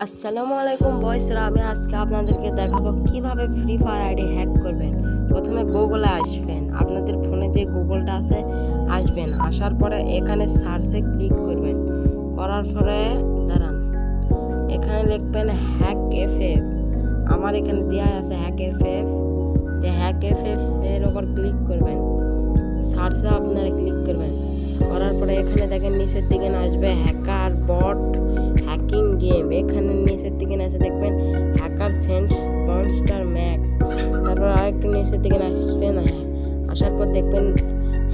আসসালামু আলাইকুম বয়সরা আমি আজকে আপনাদেরকে দেখাবো কীভাবে ফ্রি ফায়ার আইডি হ্যাক করবেন। প্রথমে গুগলে আসবেন। আপনাদের ফোনে যে গুগলটা আছে, আসবেন। আসার পরে এখানে সার্চে ক্লিক করবেন। করার পরে, দাঁড়ান। এখানে লিখবেন হ্যাক এফ এফ আমার এখানে দেওয়া আছে হ্যাক এফ এফ তো হ্যাক এফ এফ এর ওপর ক্লিক করবেন। সার্চে আপনারা ক্লিক করবেন। করার পরে এখানে দেখেন নিচের দিকে আসবে হ্যাকার বট এসে দেখবেন হ্যাকার সেন্স মনস্টার ম্যাক্স তারপর আরেকটু নিচের দিকে আসবেন হ্যাঁ আসার পর দেখবেন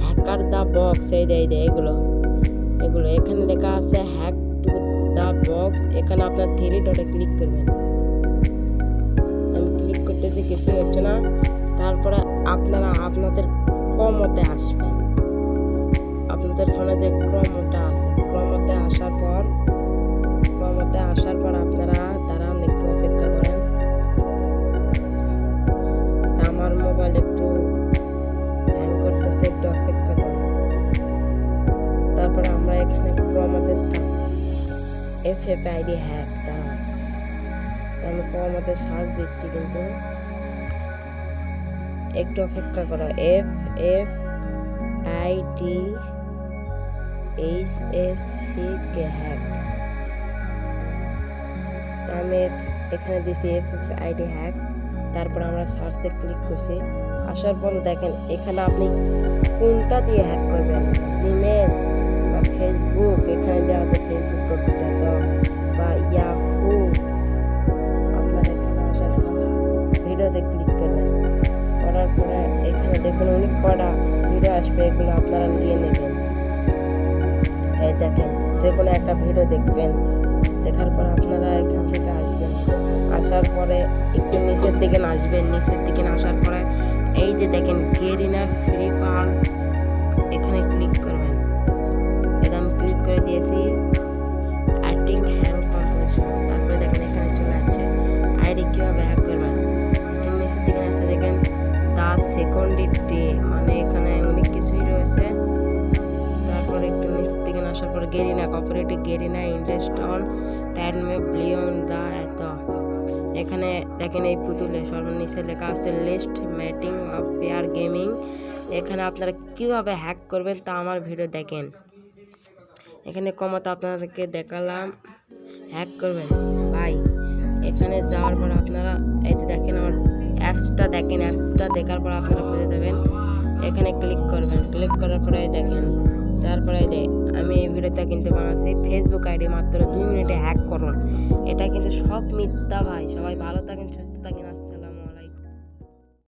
হ্যাকার দ্য বক্স এই দে এই দে এগুলো। এগুলো, এখানে লেখা আছে হ্যাক টু দ্য বক্স এখানে আপনার থ্রি ডটে ক্লিক করবেন। আমি ক্লিক করতেছি, কিছুই হচ্ছে না। তারপরে আপনারা আপনাদের ক্রমতে আসবেন। আপনাদের ফোনে যে ক্রমটা আছে ক্রমতে আমার একটু হ্যাং করতেছে, একটু অপেক্ষা করেন তারপর আমরা এখানে ক্রমতে এফ এফ আইডি হ্যাক তা আমি ক্রমতে সার্চ দিচ্ছি কিন্তু। একটু অপেক্ষা করো। F F I D H S C K hack তা আমি এখানে দিছি এফ এফ আইডি হ্যাক তারপর আমরা সার্চে ক্লিক করছি। আসার পর দেখেন, এখানে আপনি কোনটা দিয়ে হ্যাক করবেন? জিমেল বা ফেসবুক এখানে দেওয়া আছে ফেসবুক ডটটা তো, বা ইয়াহু আপনার এখানে আসার পর ভিডিওতে ক্লিক করবেন। করার পরে এখানে দেখবেন অনেক কটা ভিডিও আসবে, এগুলো আপনারা নিয়ে নেবেন। এই দেখেন, যে কোনো একটা ভিডিও দেখবেন। দেখার পর আপনারা এখান থেকে আসবেন। আসার পরে একটু নিচের দিকে আসবেন নিচের দিকে আসার পরে এই যে দেখেন গেরিনা ফ্রি ফায়ার, এখানে ক্লিক করবেন। এটা ক্লিক করে দিয়েছি। অ্যাক্টিং হ্যান্ড কম্পিটিশন তারপরে দেখেন এখানে চলে যাচ্ছে আইডি কীভাবে হ্যাক করবেন? একটু নিচের দিকে আসে দেখেন, দা সেকেন্ড ডে মানে এখানে অনেক কিছুই রয়েছে। আসার পর Garena cooperative Garena interest on ten মে ব্লিয়ন দা এত এখানে দেখেন এই পুতুলে সর্বনিচে লেখা আছে list matting of pair gaming এখানে আপনারা কীভাবে হ্যাক করবেন তা আমার ভিডিও দেখেন। এখানে কমতে আপনাদেরকে দেখালাম হ্যাক করবেন। ভাই, এখানে যাওয়ার পর আপনারা, এই দেখেন আমার অ্যাপসটা দেখেন অ্যাপসটা দেখার পর আপনারা বুঝে যাবেন। এখানে ক্লিক করবেন। ক্লিক করার পরে দেখেন তারপরে যে আমি এই ভিডিওটা কিন্তু বানাচ্ছি ফেসবুক আইডি মাত্র দুই মিনিটে হ্যাক করুন। এটা কিন্তু সব মিথ্যা ভাই, সবাই ভালো থাকেন, সুস্থ থাকেন, আসসালাম